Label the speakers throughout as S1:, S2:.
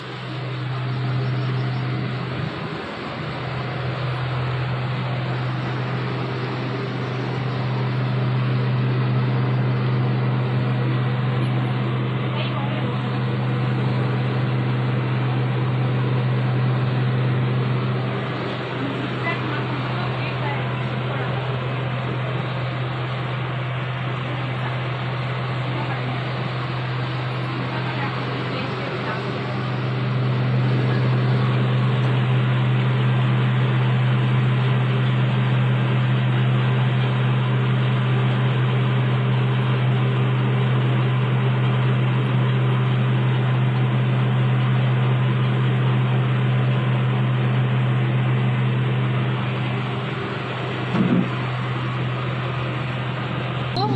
S1: Deus.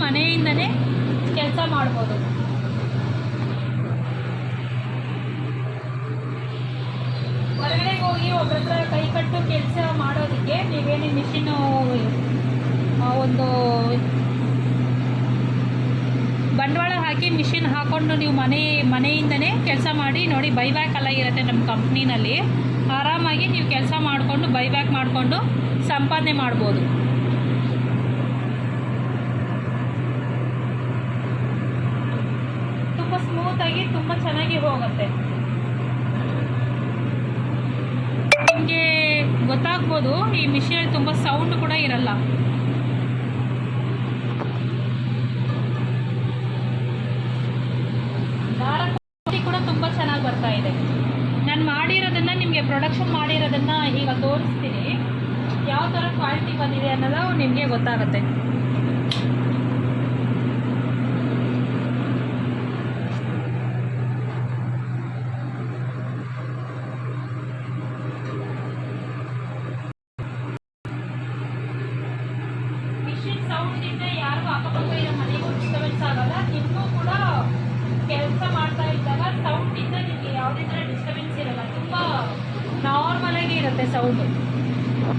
S1: ಮನೆಯಿಂದನೇ ಕೆಲಸ ಮಾಡ್ಬೋದು. ಹೊರಗಡೆ ಹೋಗಿ ಒಬ್ಬರ ಹತ್ರ ಕೈ ಕಟ್ಟು ಕೆಲಸ ಮಾಡೋದಕ್ಕೆ ನೀವೇನು ಮಿಷಿನ್ ಒಂದು ಬಂಡವಾಳ ಹಾಕಿ ಮಿಷಿನ್ ಹಾಕೊಂಡು ನೀವು ಮನೆ, ಮನೆಯಿಂದನೇ ಕೆಲಸ ಮಾಡಿ ನೋಡಿ ಬೈಬ್ಯಾಕ್ ಎಲ್ಲ ಇರುತ್ತೆ ನಮ್ಮ ಕಂಪ್ನಿನಲ್ಲಿ. ಆರಾಮಾಗಿ ನೀವು ಕೆಲಸ ಮಾಡಿಕೊಂಡು ಬೈಬ್ಯಾಕ್ ಮಾಡಿಕೊಂಡು ಸಂಪಾದನೆ ಮಾಡ್ಬೋದು ತುಂಬ ಸ್ಮೂತಾಗಿ ತುಂಬ ಚೆನ್ನಾಗಿ ಹೋಗುತ್ತೆ. ನಿಮಗೆ ಗೊತ್ತಾಗ್ಬೋದು, ಈ ಮಿಷಿನಲ್ಲಿ ತುಂಬ ಸೌಂಡ್ ಕೂಡ ಇರಲ್ಲ. ಕೂಡ ತುಂಬ ಚೆನ್ನಾಗಿ ಬರ್ತಾ ಇದೆ. ನಾನು ಮಾಡಿರೋದನ್ನ ನಿಮಗೆ ಪ್ರೊಡಕ್ಷನ್ ಮಾಡಿರೋದನ್ನ ಈಗ ತೋರಿಸ್ತೀನಿ. ಯಾವ ಥರ ಕ್ವಾಲಿಟಿ ಬಂದಿದೆ ಅನ್ನೋದು ನಿಮಗೆ ಗೊತ್ತಾಗುತ್ತೆ. ಯಾವುದೇ ಥರ